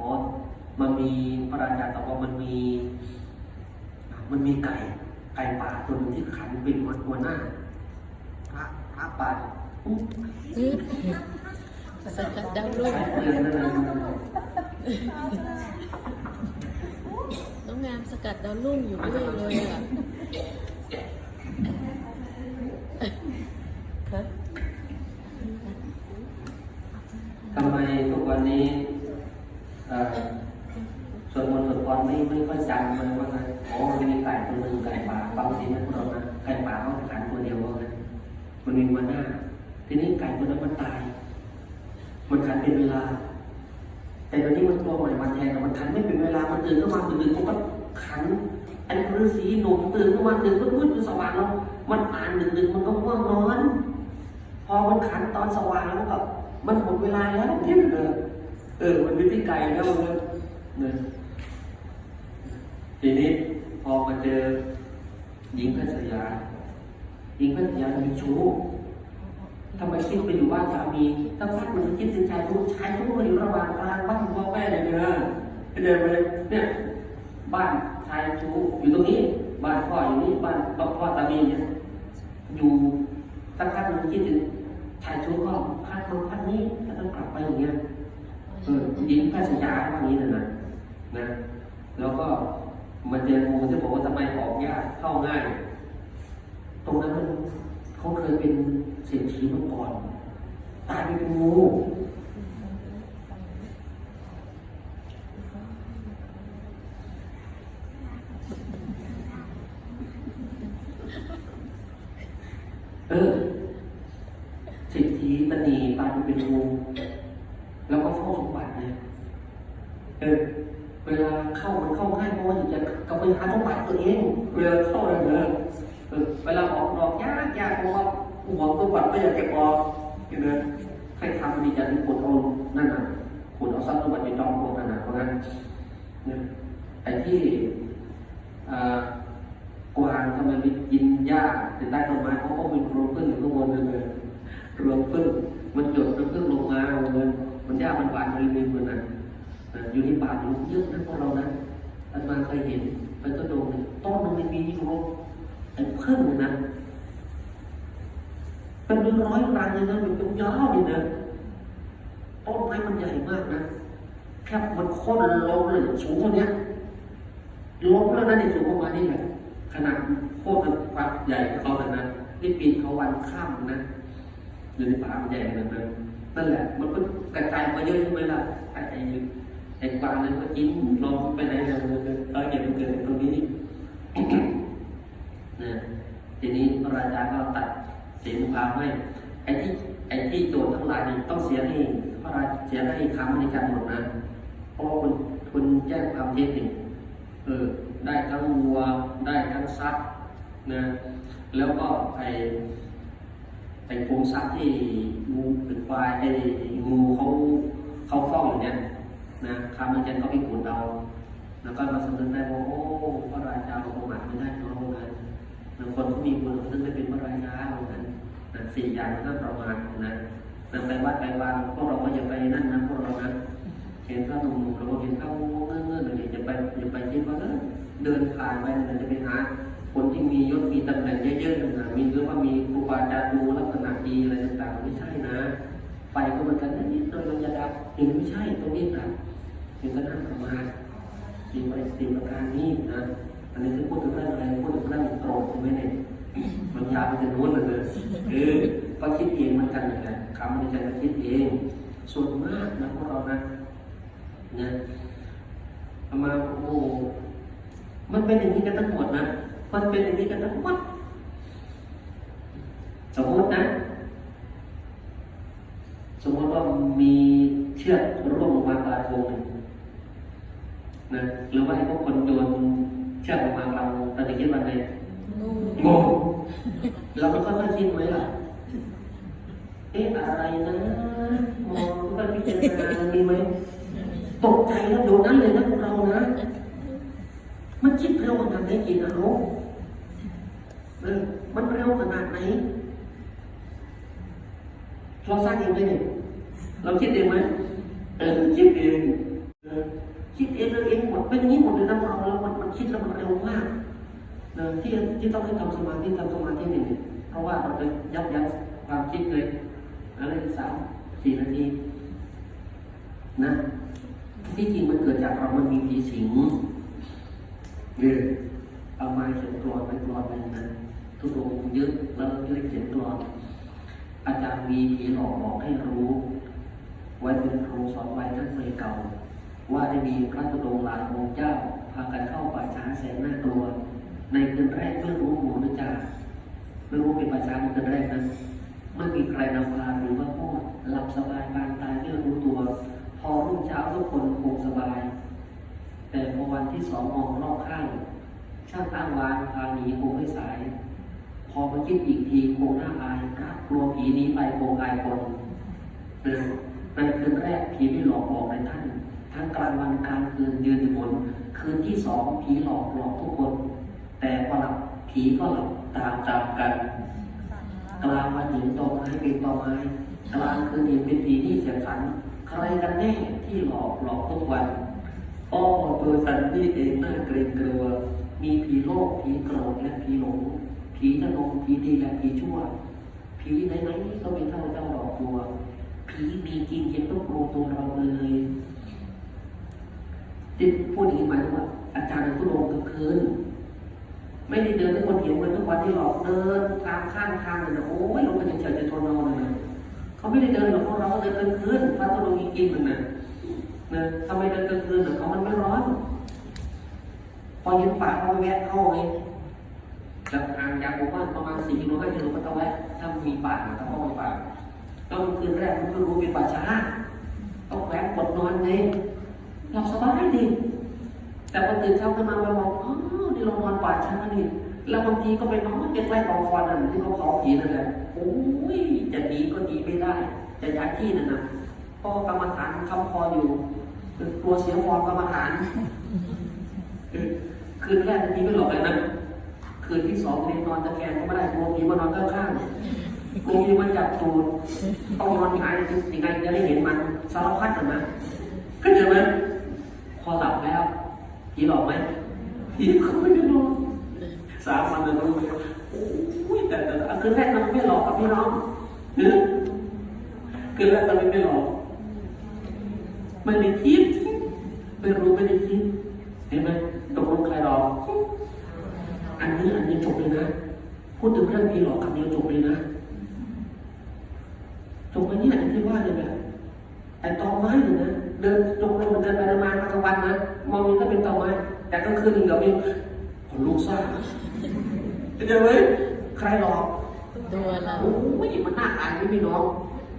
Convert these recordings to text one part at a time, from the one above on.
อ๋อมันมีพระราชาบอกว่ามันมี มันมีไก่ไก่ป่าตัวหนึงที่ขันเป็นหัวหน้าพระพระป่าอุ๊ยอืมสกัดดาวรุ่งเดือนนั่นนะน้องงามสกัดดาวรุ่งอยู่ด้วยเลยอะฮะทำไมทุกวันนี้เอ่อสวดมนต์สวดพรไม่ไม่ค่อยจำเลยว่าไงอ๋อมันมีไก่ตัวหนึ่งไก่ป่าบางทีนะพว กเรานะไก่ป่าเขาขันตัวเดียวว่าไงมันมีหัวหน้า ทีนี้ไก่ตัวนั้นมันตาย มันขันเป็นเวลา แต่ตอนนี้มันตัวใหม่มาแทนแต่มันขันไม่เป็นเวลา มันตื่นขึ้นมาตื่นๆมันก็ขันไอ้ฤาษีหนุ่มตื่นขึ้นมาตื่นก็มืดอยู่สว่างแล้ว มันอ่านดึกๆมันก็ง่วงนอน พอมันขันตอนสว่างแล้วก็มันหมดเวลาแล้วที่เออเออ มันวิธีไกลแล้วเลยเนี่ยทีนี้พอมาเจอ หญิงพัสยาหญิงพัสยามีชู้ทำไมคิดไปอยู่บ้านสามีถ้าพักมันคิดถึงชายชู้ชายชู้มันอยู่ระหว่างกลางบ้านพ่อแม่เลยเนะเดินไปเลยเนี่ยบ้านชายชู้อยู่ตรงนี้ บ้านพ่ออยู่นี่บ้านพ่อสามีเนี่ยอยู่สักพักหนึงคิดถึงชายชู้ก็พักโน้นพักนี้ก็ต้องกลับไปอย่างเงี้ยเออหญิงแพทย์สยาว่างนี้เลยนะนะ แล้วก็ มาเจองูที่บอกว่าทำไมออกยากเข้าง่าย ตรงนั้นมันเขาเคยเป็นเศรษฐีมาก่อนตายเป็นงูเออเศรษฐีตนีตายเป็นงูแล้วก็เฝ้าสมบัติเนี่ยเออ เวลาเข้ามันเข้าง่ายเพราะว่าอยากจะกลับไปหาสมบัติตัวเอง เวลาเข้าเลยนอะเออเวลาออกดอกยากยากเพราะว่าหัวสมบัติไม่อยากเก็บออกเห็นไหมให้ทำดีจังที่ขุดเอานั่นน่ะขุดเอาทรัพย์สมบัติไปจองพวกนั้นน่ะเพราะงั้นเนี่ยไอ้ที่กวางทำไมไปกินหญ้าถึงใต้ต้นไม้เพราะเขาเป็นรวงพึ่งอยู่ข้างบนเลยเลยรวงพึ่งมันหยดน้ำพึ่งลงมาเลยมันหญ้ามันหวานบริเวณมันน่ะ อยู่ในป่าอยู่เยอะนะพวกเรานะอาตมาเคยเห็นไปต้นโดงเนี่ยต้นมันไม่มีอยู่ไอ้พึ่งเนี่ยนะเป็นเป็นร้อยรังเลยนะเป็นเป็นยอดเลยนะต้นไม้มันใหญ่มากนะแค่มันโค่นลงเลยสูงเท่าเนี้ยล้มแล้วนะในสูงประมาณนี้แหละขนาดโค่นกับความใหญ่เขาเลยนะนี่ปีนเขาวันข้ามนะอยู่ในป่ามันใหญ่ขนาดนั้นนั่นแหละ มันก็กระจายมาเยอะใช่ไหมล่ะไอ้ อ้ไอ้กวางนั้นก็กินลองไปไหนเลยเออเก็บมันเกิดตรงนี้นะทีนี้พระราชาก็ตัดเสียงพาให้ไอ้ที่ไอ้ที่โจทย์ทั้งหลายนี่ต้องเสียให้พระราชาเสียให้คำในการหมดนะเพราะว่าคุณคุณแจ้งความเท็จนี่เออได้ทั้งวัวได้ทั้งทรัพย์นะแล้วก็ไอ้ไอ้ภูมิทรัพย์ที่งูเป็นควายไอ้งูเขาเขาเฝ้าอยู่เนี่ย นะคำอาจารย์ก็ไปขุดเอาแล้วก็มาสำนึกได้ว่าโอ้พระราชาเราประมาทไม่ได้เนาะว่างั้นบางคนเขามีบุญเขาถึงได้เป็นพระราชาว่างั้นนะสี่อย่างมันก็ประมาทนะนำไปวัดไปวางพวกเราก็อย่าไปนั่นนะพวกเรานะเห็นพระหนุ่มๆเราเห็นเขาเงื่อนเงื่อนเลยอย่าไปอย่าไปคิดว่าเดินผ่านไปเราจะไปหาคนที่มียศมีตำแหน่งเยอะๆนะมีหรือว่ามีครูบาอาจารย์ดูลักษณะดีอะไรต่างๆไม่ใช่นะไฟก็เหมือนกันนิดๆโดยมันจะดับเห็นไม่ใช่ตรงนี้ดั บเป็นคณะประมาณสี่ไปสี่ประการนี้นะอันนี้คือพูดถึงเรื่องอะไรพูดถึงเรื่องโกรธใช่ไหมเนี่ยมันยาวไปถึงโน้นเลยเออก็คิดเองเหมือนกันเลยนะคำในใจก็คิดเอง ส่วนมากนะพวกเรานะนะเอามาโอ้มันเป็นอย่างนี้กันทั้งหมดนะมันเป็นอย่างนี้กันทั้งหมดสมมตินะ สมมติว่ามีเชือกรวงลงมากลางวงหนึ่ง นะหรือว่าให้พวกคนโยนเชือกออกมากลางวงตอนนี้คิดว่าไงงูงงเราก็ค่อยๆคิดไหมล่ะเอ๊ะอะไรนะมองก็พิจารณามีไหมตกใจแล้วโดนนั้นเลยนะพวกเรานะ มันคิดเร็วขนาดไหนกินนะลูกเออมันเร็วขนาดไหนเราสร้างเองไหมเนี่ยเราคิดเองไหมเออคิดเองเออคิดเองเรื่องเองหมด เป็นอย่างนี้หมดเลยนะเราแล้วมันมันคิดแล้วมันเร็วมากนะที่ที่ต้องให้ทำสมาธิทำสมาธินี่เพราะว่าเราจะยับยั้งความคิดเลยอะไรสามสี่นาทีนะที่จริงมันเกิดจากเรามันมีผีสิงเนี่ยเอาไม้เขียนกรอนไปกรอนหนึ่งนะทุกองค์ยึดแล้วก็เลยเขียนกรอนอาจารย์มีผีหลอกบอกให้รู้ไว้เป็นครูสอนไว้ท่านเคยเก่า ว่าได้มีพระตุดงหลายองค์เจ้าพากันเข้าป่าช้าแสนน่ากลัว ในคืนแรกเมื่อรู้หมูนะจ๊ะไม่รู้เป็นป่าช้าในคืนแรกนั้นไม่มีใครนำพาหรือว่าพ่อหลับสบายปานตายไม่รู้ตัว พอรุ่งเช้าทุกคนคงสบาย แต่พอวันที่สองมองรอบข้างช่างอ้งวานพาหนีคงไม่สาย พอมาคิดอีกทีคงน่าอายรักกลัวผีหนี้ไปคงอายคนเออในคืนแรกผีไม่หลอกหลอกในท่าน ทั้งกลางวันกลางคืนยืนอยู่บนคืนที่สองผีหลอกหลอกทุกคน แต่พอหลับผีก็หลับตามตามกัน กลางวันเห็นตอไม้เป็นตอไม้กลางคืนเห็นเป็นผีที่เสียฝัน ใครกันแน่ที่หลอกหลอกทุกวันอ้อตัวสันนี่เองน่าเกรงกลัว มีผีโลภผีโกรธและผีหลงผีทะนงผีดีและผีชั่ว ผีไหนๆก็ไม่เท่าเจ้าหลอกตัวผีมีจริงยังต้องกลัวตัวเราเลย ที่พูดอย่างนี้หมายถึงว่า อาจารย์ทุลงกลางคืนไม่ได้เดินให้คนเห็นเหมือนทุกวันที่หลอกเดินตามข้างทางเลยนะโอ้ยลงไปเฉยๆจะทนนอนเลยเขาไม่ได้เดินหรอกพวกเราเดินกลางคืนพระตุลงกินเหมือนนะนะทำไมเดินกลางคืนน่ะเขามันไม่ร้อนพอเห็นป่าเขาแวะเข้าไงจากห่างจากหมู่บ้านประมาณสี่กิโลห้ากิโลก็ต้องแวะถ้ามีป่าถ้าเข้ามีป่าก็คืนแรกมันก็รู้เป็นป่าช้าต้องแวะกดนอนไง หลับสบายดีแต่พอตื่นเช้าขึ้นมาเราบอกอ๋อนี่เรานอนป่าช้านี่แล้วบางทีก็ไปนอนใกล้ๆกองฟอนนั่นที่เขาเผาผีนั่นแหละโอ้ยจะหนีก็หนีไม่ได้ จะย้ายที่นั่นนะเพราะกรรมฐานคำคออยู่กลัวเสียฟอนกรรมฐานคืนแรกผีไม่หลอกเลยนะคืนที่สองเรียนนอนตะแคงก็ไม่ได้กลัวผีมานอนข้างๆกลัวผีมันจับตูดต้องนอนหงายยังไงจะได้เห็นมันสารพัดนะก็เจอไหม พอหลับแล้วผีหลอกไหมผีก็ไม่ได้หลอกสามวันเลยรู้ไหมโอ้ยแต่แต่คืนแรกมันไม่หลอกกับพี่น้องคืนแรกมันไม่หลอกไม่ได้คิดไม่รู้ไม่ได้คิดเห็นไหมตกลงใครหลอกอันนี้อันนี้จบเลยนะพูดถึงเรื่องผีหลอกคำเดียวจบเลยนะจบไปเนี่ยอย่างที่ว่าเลยแบบไอ้ตอไม้เนี่ยนะ เดินจงลงมันเดินไปเดินมากลางวันนะมองมันก็เป็นตอไม้แต่กลางคืนเดี๋ยวมีขนลุกซ่าเข้าใจไหมใครหลอกตัวเราโอ้ยมันน่าอายไหมพี่น้อง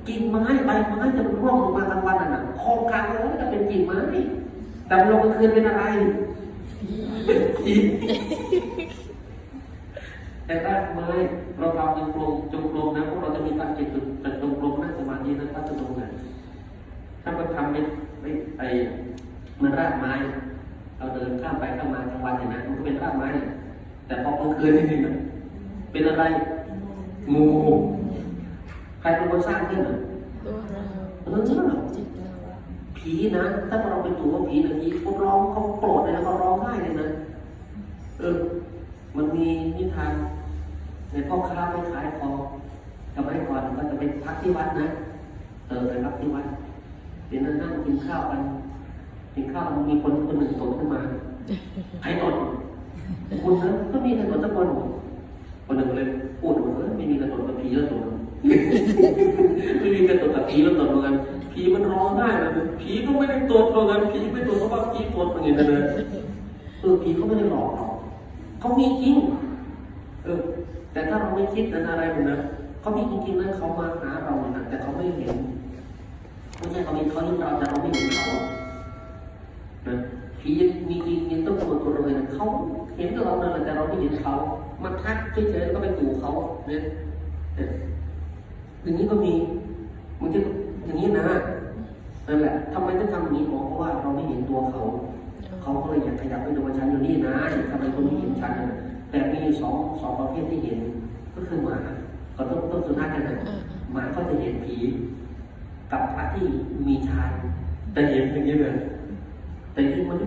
กิ่งไม้ใบไม้จะมันร่วงลงมากลางวันน่ะนะโครงกลางแล้วจะเป็นกิ่งไม้แต่ลงกลางคืนเป็นอะไรเป็นผีแต่ถ้าไม้เราทำจงกลมจงกลมนะพวกเราจะมีการจิตแต่จงกลมนั่งสมาธินะถ้าจะตรงไหนถ้าเราทำไม่ไม่ ไอเหมันรากไม้ เราเดินข้ามไปข้ามมากลางวันเห็นไหมมันก็เป็นรากไม้ แต่พอกลางคืนจริงๆเป็นอะไร งูใครเป็นคนสร้างขึ้นอะตัวเราเออจิตจิตเราผีนะถ้าเราไปดูว่าผีนะผีเขาร้องเขาโกรธเลยนะเขาร้องไห้เลยนะเออมันมีนิทานในพ่อค้าไม่ขายพอสมัยก่อนก็จะไปพักที่วัดนะเออไปพักที่วัด เดี๋ยวนั่งนั่งกินข้าวกันกินข้าวมันมีคนคนหนึ่งตกขึ้นมาใครตดคุณนะก็มีใครตดสักคนคนหนึ่งเลยพูดว่าเออไม่มีใครตดกับผีแล้วตดไม่มีใครตดกับผีแล้วตดเหมือนกันผีมันร้องไห้เลยผีก็ไม่ได้ตดเหมือนกันผีไม่ตดเพราะว่าผีตดเหมือนกันเลยเออผีเขาไม่ได้หลอกเราเขามีจริงเออแต่ถ้าเราไม่คิดนั้นอะไรเลยนะเขามีจริงๆนะเขามาหาเราเนี่ยนะแต่เขาไม่เห็น มีเขาเห็นเขาเห็นเราแต่เราไม่เห็นเขานะผียังมีจริงยังต้องตัวตัวเลยนะเขาเห็นกับเราเลยแต่เราไม่เห็นเขามาทักเฉยๆแล้วก็ไปตู่เขาเนี่ยเนี่ยอย่างนี้ก็มีมันจะอย่างนี้นะนั่นแหละทำไมต้องทำอย่างนี้หมอเพราะว่าเราไม่เห็นตัวเขา เขาก็เลยอยากขยับไปดูฉันอยู่นี่นะทำไมคนไม่เห็นฉันนแต่มีอยู่สองสองประเภทที่เห็น ก็คือหมาก็ต้องต้องสุนัขกันนะอ่าหมาก็จะเห็นผี กับพระที่มีฌานจะเห็นอย่างนี้เลยแต่ที่มัน